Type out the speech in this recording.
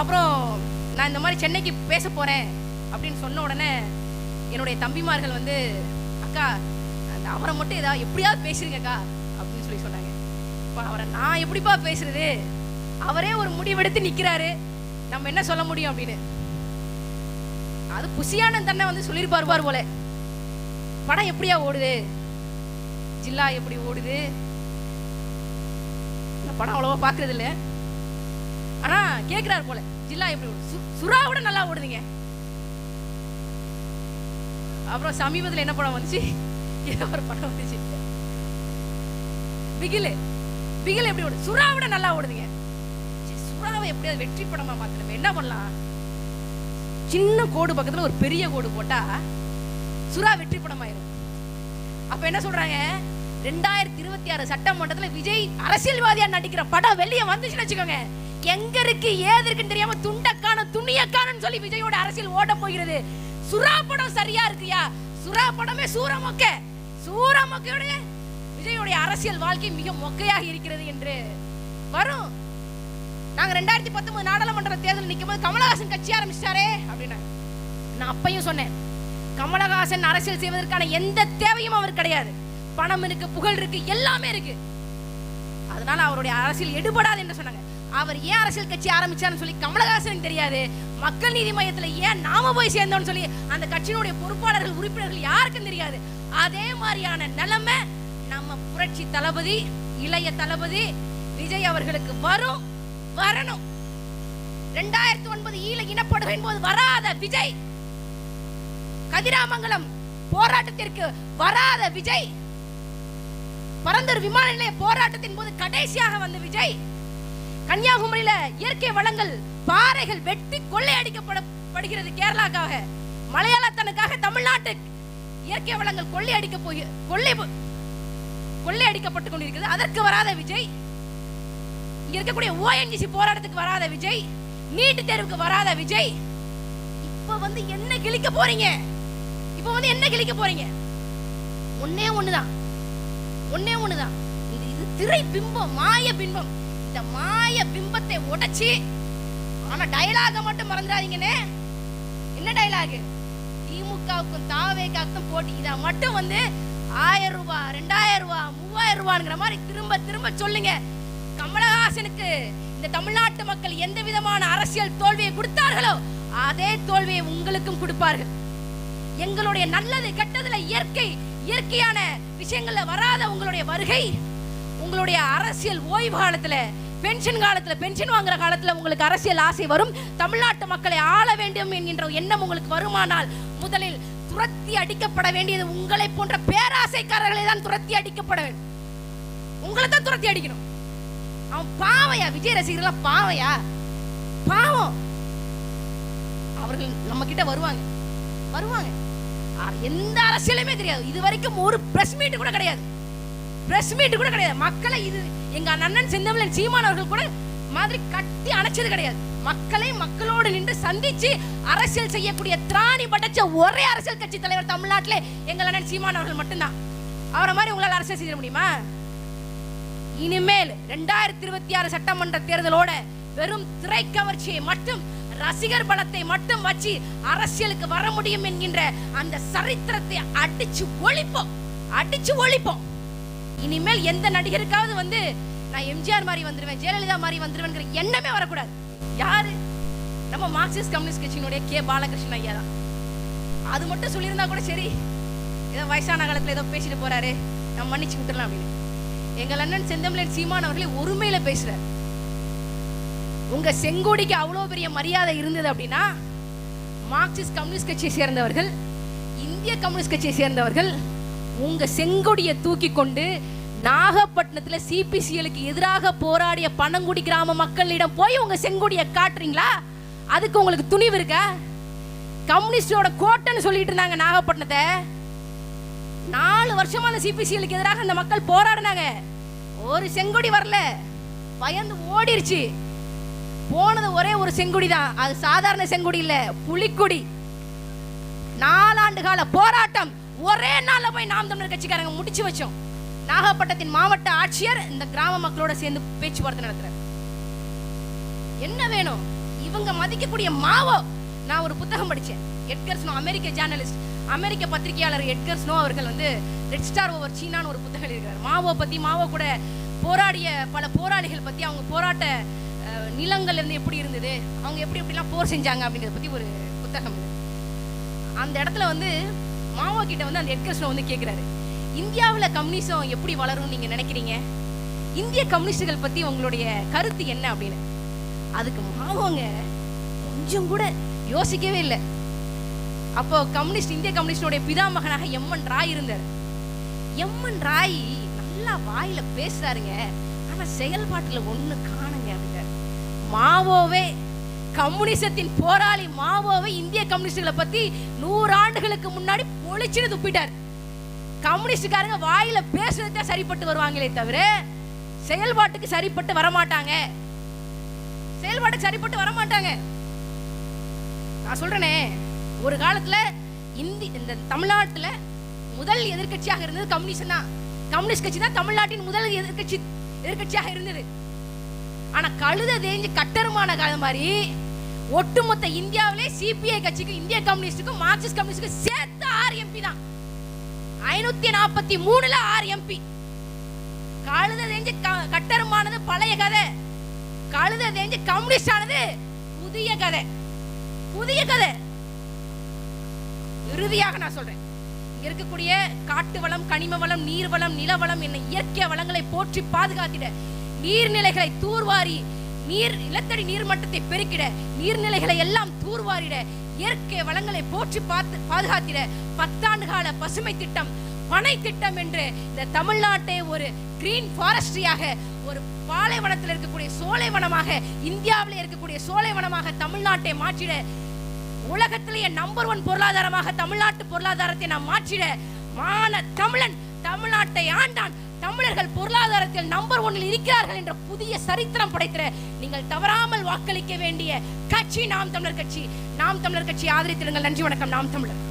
அப்புறம் நான் இந்த மாதிரி சென்னைக்கு பேச போகிறேன் அப்படின்னு சொன்ன உடனே என்னுடைய தம்பிமார்கள் வந்து அக்கா அந்த அவரை மட்டும் ஏதாவது எப்படியாவது பேசுறீங்கக்கா அப்படின்னு சொல்லி சொன்னாங்க. இப்போ அவரை நான் எப்படிப்பா பேசுறது? அவரே ஒரு முடிவெடுத்து நிற்கிறாரு நம்ம என்ன சொல்ல முடியும் அப்படின்னு. அது புசியான தன்னை வந்து சொல்லியிருப்பார் பார் போல. படம் எப்படியா ஓடுது? ஜில்லா எப்படி ஓடுது? படம் அவ்வளோவா பார்க்கறது இல்லை ஆனா கேக்குறாரு போல. ஜில்லா எப்படி ஓடுது சு- சுறா விட நல்லா ஓடுதுங்க. அப்புறம் சமீபத்துல என்ன படம் வந்துச்சு? ஏதோ ஒரு படம் வந்துச்சு. பிகிலு. பிகில் எப்படி ஓடுது சுறா விட நல்லா ஓடுதுங்க. சுறாவை எப்படியாவது வெற்றி படமா மாத்திரமே என்ன பண்ணலாம்? சின்ன கோடு பக்கத்துல ஒரு பெரிய கோடு போட்டா சுறா வெற்றி படம் ஆயிரும் அப்ப என்ன சொல்றாங்க? ரெண்டாயிரத்தி இருபத்தி ஆறு சட்டமன்றத்துல விஜய் அரசியல்வாதியா நடிக்கிற படம் வெளியே வந்துச்சுன்னு வச்சுக்கோங்க. எங்க இருக்கு ஏது இருக்குன்னு தெரியாம துண்டக்கான துணியக்கானன்னு சொல்லி விஜயோட அரசியல் ஓட போகிறது. சுறா படம் சரியா இருக்குயா? சுறா படமே சூரமொக்க. சூரமொக்கையுடைய விஜயோடைய அரசியல் வாழ்க்கை மிக மொக்கையாக இருக்கிறது என்று வரும். நாங்க ரெண்டாயிரத்தி பத்தொன்பது நாடாளுமன்ற தேர்தல் நிற்கும் போது கமலஹாசன் கட்சி ஆரம்பிச்சிட்டாரே அப்படின்னாங்க நான் அப்பையும் சொன்னேன். கமலஹாசன் அரசியல் செய்வதற்கான எந்த தேவையும் அவர் கிடையாது. பணம் இருக்கு புகழ் இருக்கு எல்லாமே இருக்கு. அதனால அவருடைய அரசியல் எடுபடாது என்று சொன்னாங்க. அவர் ஏன் அரசியல் கட்சி ஆரம்பிச்சான்னு சொல்லி கமலஹாசனுக்கு தெரியாது. மக்கள் நீதி மையத்துல ஏன் நாம போய் சேர்ந்தோம்னு சொல்லி அந்த கட்சியினுடைய பொறுப்பாளர்கள் உறுப்பினர்கள் யாருக்கும் தெரியாது. அதே மாதிரியான நிலைமை நம்ம புரட்சி தளபதி இளைய தளபதி விஜய் அவர்களுக்கு வரும் வரணும். ரெண்டாயிரத்தி ஒன்பது ஈழ இனப்படுகையின் போது வராத விஜய் கதிராமங்கலம் போராட்டத்திற்கு வராத விஜய் பரந்தூர் விமான நிலைய போராட்டத்தின் போது கடைசியாக வந்த விஜய் கன்னியாகுமரியில இயற்கை வளங்கள் பாறைகள் வெட்டி கொள்ளையடிக்கப்படுகிறது கேரளாக்காக. மலையாளத்தனுக்காக தமிழ்நாட்டு இயற்கை வளங்கள் கொள்ளையடிக்க போய் கொள்ளை கொள்ளையடிக்கப்பட்டு கொண்டிருக்கிறது. அதற்கு வராத விஜய் இங்க இருக்கக்கூடிய ஓஎன்ஜிசி போராட்டத்துக்கு வராத விஜய் நீட்டு தேர்வுக்கு வராத விஜய் இப்ப வந்து என்ன கிழிக்க போறீங்க? இப்ப வந்து என்ன கிழிக்க போறீங்க? ஒன்னே ஒண்ணுதான். ஒன்னே ஒண்ணுதான். இது திரை பிம்பம் மாய பிம்பம். இந்த மாய பிம்பத்தை உடைச்சி ஆனா டைலாக மட்டும் மறந்துடாதீங்கன்னே என்ன டயலாக் திமுகவுக்கும் தாவேக்காவுக்கும் போட்டி. இதை மட்டும் வந்து ஆயிரம் ரூபாய் ரெண்டாயிரம் ரூபாய் மூவாயிரம் ரூபாய்ங்கிற மாதிரி திரும்ப திரும்ப சொல்லுங்க. கமலஹாசனுக்கு இந்த தமிழ்நாட்டு மக்கள் எந்த விதமான அரசியல் தோல்வியை கொடுத்தார்களோ அதே தோல்வியை உங்களுக்கும் கொடுப்பார்கள். எங்களுடைய நல்லது கெட்டதுல இயற்கை இயற்கையான விஷயங்கள்ல வராத உங்களுடைய வருகை உங்களுடைய அரசியல் ஓய்வு காலத்துல பென்ஷன் காலத்தில் பென்ஷன் வாங்குற காலத்தில் உங்களுக்கு அரசியல் ஆசை வரும். தமிழ்நாட்டு மக்களை ஆள வேண்டும் என்கின்ற எண்ணம் உங்களுக்கு வருமானால் முதலில் துரத்தி அடிக்கப்பட வேண்டியது உங்களை போன்ற பேராசைக்காரர்களை தான் துரத்தி அடிக்கப்பட வேண்டும். உங்களை தான் துரத்தி அடிக்கணும். அவன் பாவையா? விஜய் ரசிகர்கள் பாவையா? பாவம். அவர்கள் நம்ம கிட்ட வருவாங்க. வருவாங்க எந்த அரசியலுமே தெரியாது. இது வரைக்கும் ஒரு பிரஸ் மீட் கூட கிடையாது. பிரஸ் மீட் கூட கிடையாது. மக்களை இது எங்க அண்ணன் செந்தமிழன் சீமான் அவர்கள் கூட மாதிரி கட்டி அணைச்சது கிடையாது. மக்களை மக்களோடு நின்று சந்திச்சு அரசியல் செய்யக்கூடிய திராணி படைச்ச ஒரே அரசியல் கட்சி தலைவர் தமிழ்நாட்டிலே எங்கள் அண்ணன் சீமான் அவர்கள் மட்டும்தான். அவரை மாதிரி உங்களால் அரசியல் செய்ய முடியுமா? இனிமேல் ரெண்டாயிரத்தி இருபத்தி ஆறு சட்டமன்ற தேர்தலோட வெறும் திரை கவர்ச்சியை மட்டும் ரசிகர் பலத்தை மட்டும் வச்சு அரசியலுக்கு வர முடியும் என்கின்ற அந்த சரித்திரத்தை அடிச்சு ஒழிப்போம். அடிச்சு ஒழிப்போம். இனிமேல் எந்த நடிகருக்காவது வந்து நான் எம்ஜிஆர் மாதிரி வந்துருவேன் ஜெயலலிதா மாதிரி வந்துருவேங்கிற எண்ணமே வரக்கூடாது. யாரு? நம்ம மார்க்சிஸ்ட் கம்யூனிஸ்ட் கட்சியினுடைய கே. பாலகிருஷ்ணன் ஐயா தான். அது மட்டும் சொல்லியிருந்தா கூட சரி. ஏதோ வயசான காலத்தில் ஏதோ பேசிட்டு போறாரு. நம்ம மன்னிச்சு விட்டுலாம் அப்படின்னு. எங்கள் அண்ணன் செந்தமிழன் சீமான் அவர்களே ஒருமையில பேசுறார். உங்க செங்கோடிக்கு அவ்வளோ பெரிய மரியாதை இருந்தது அப்படின்னா மார்க்சிஸ்ட் கம்யூனிஸ்ட் கட்சியை சேர்ந்தவர்கள் இந்திய கம்யூனிஸ்ட் கட்சியை சேர்ந்தவர்கள் உங்க செங்கொடியை தூக்கி கொண்டு நாகப்பட்டினத்துல சிபிசிஎலுக்கு எதிராக போராடிய பனங்குடி கிராம மக்களிடம் போய் உங்க செங்கொடியை காட்டுறீங்களா? அதுக்கு உங்களுக்கு துணிவு இருக்கா? கம்யூனிஸ்டோட கோட்டைன்னு சொல்லிட்டு இருந்தாங்க நாகப்பட்டினத்தை. நாலு வருஷமா அந்த சிபிசிஎலுக்கு எதிராக அந்த மக்கள் போராடினாங்க. ஒரு செங்கொடி வரல. பயந்து ஓடிருச்சு. போனது ஒரே ஒரு செங்குடி தான். அது சாதாரண செங்குடி இல்ல புலிக்கொடி. நாலாண்டு கால போராட்டம். ஒரே நாள்ல போய் நாம் தமிழர் கட்சிக்காரங்க முடிச்சு வச்சோம். நாகப்பட்டினத்தின் மாவட்ட ஆட்சியர் இந்த கிராம மக்களோட சேர்ந்து பேச்சுவார்த்தை நடத்துறாரு. என்ன வேணும்? இவங்க மதிக்கக்கூடிய மாவோ. நான் ஒரு புத்தகம் படிச்சேன். எட்கர்ஸ்னோ அமெரிக்க ஜேர்னலிஸ்ட். அமெரிக்க பத்திரிகையாளர் எட்கர்ஸ்னோ அவர்கள் வந்து ரெட் ஸ்டார் ஓவர் சீனான்னு ஒரு புத்தகம் எழுதுகிறார் மாவோ பத்தி மாவோ கூட போராடிய பல போராளிகள் பத்தி அவங்க போராட்ட நிலங்கள் இருந்து எப்படி இருந்தது? அவங்க எப்படி எப்படிலாம் போர் செஞ்சாங்க அப்படிங்கிறத பத்தி ஒரு புத்தகம் அந்த இடத்துல வந்து மாவோ கிட்ட வந்து அந்த எட்கர்ஸ்னோ வந்து கேக்குறாரு. இந்தியாவில் கம்யூனிசம் எப்படி வளரும் நீங்க நினைக்கிறீங்க? இந்திய கம்யூனிஸ்டுகள் பத்தி உங்களுடைய கருத்து என்ன அப்படின்னு? அதுக்கு மாவோங்க கொஞ்சம் கூட யோசிக்கவே இல்லை. அப்போ கம்யூனிஸ்ட் இந்திய கம்யூனிஸ்டோடைய பிதாமகனாக எம்என் ராய் இருந்தார். எம்என் ராய் நல்லா வாயில பேசுறாருங்க. ஆனா செயல்பாட்டுல ஒண்ணு காணுங்க அப்படின்றாரு. மாவோவே கம்யூனிசத்தின் போராளி மாவோவை இந்திய கம்யூனிஸ்டுகளை பத்தி நூறு ஆண்டுகளுக்கு முன்னாடி பொழிச்சுன்னு துப்பிட்டார். கம்யூனிஸ்டுக்காரங்க வாயில பேசுறதுதான் சரிப்பட்டு வருவாங்களே தவிர செயல்பாட்டுக்கு சரிப்பட்டு வரமாட்டாங்க. செயல்பாட்டுக்கு சரிப்பட்டு வரமாட்டாங்க. நான் சொல்றேனே ஒரு காலத்துல இந்தி இந்த தமிழ்நாட்டுல முதல் எதிர்க்கட்சியாக இருந்தது கம்யூனிஸ்ட் தான். கம்யூனிஸ்ட் கட்சி தான் தமிழ்நாட்டின் முதல் எதிர்க்கட்சி எதிர்க்கட்சியாக இருந்தது. ஆனா கழுத தேஞ்சு கட்டருமான காலம் மாதிரி ஒட்டுமொத்த இந்தியாவிலே சிபிஐ கட்சிக்கு இந்திய கம்யூனிஸ்டுக்கும் மார்க்சிஸ்ட் கம்யூனிஸ்டுக்கும் சேர்த்து ஆறு எம்பி தான். ஐநூத்தி நாற்பத்தி மூணுல ஆறு எம்பி கழுத தேஞ்சு க- கட்டருமானது பழைய கதை. கழுத தேஞ்சு கம்யூனிஸ்ட் ஆனது புதிய கதை. புதிய கதை. இறுதியாக நான் சொல்றேன். இங்க இருக்கக்கூடிய காட்டு வளம் கனிம வளம் நீர் வளம் நில வளம் என்ன இயற்கை வளங்களை போற்றி பாதுகாத்திட நீர்நிலைகளை தூர்வாரி நீர் நிலத்தடி நீர்மட்டத்தை பெருக்கிட நீர்நிலைகளை எல்லாம் தூர்வாரிட இயற்கை வளங்களை போற்றி பார்த்து பாதுகாத்திட பத்தாண்டு கால பசுமை திட்டம் பனை திட்டம் என்று இந்த தமிழ்நாட்டை ஒரு கிரீன் ஃபாரஸ்ட்ரியாக ஒரு பாலைவனத்தில் இருக்கக்கூடிய சோலைவனமாக இந்தியாவிலே இருக்கக்கூடிய சோலைவனமாக தமிழ்நாட்டை மாற்றிட உலகத்திலேயே நம்பர் ஒன் பொருளாதாரமாக தமிழ்நாட்டு பொருளாதாரத்தை நாம் மாற்றிட மான தமிழன் தமிழ்நாட்டை ஆண்டான் தமிழர்கள் பொருளாதாரத்தில் நம்பர் ஒன்னில் இருக்கிறார்கள் என்ற புதிய சரித்திரம் படைத்திட நீங்கள் தவறாமல் வாக்களிக்க வேண்டிய கட்சி நாம் தமிழர் கட்சி. நாம் தமிழர் கட்சி ஆதரித்திடுங்கள் நன்றி வணக்கம். நாம் தமிழர்.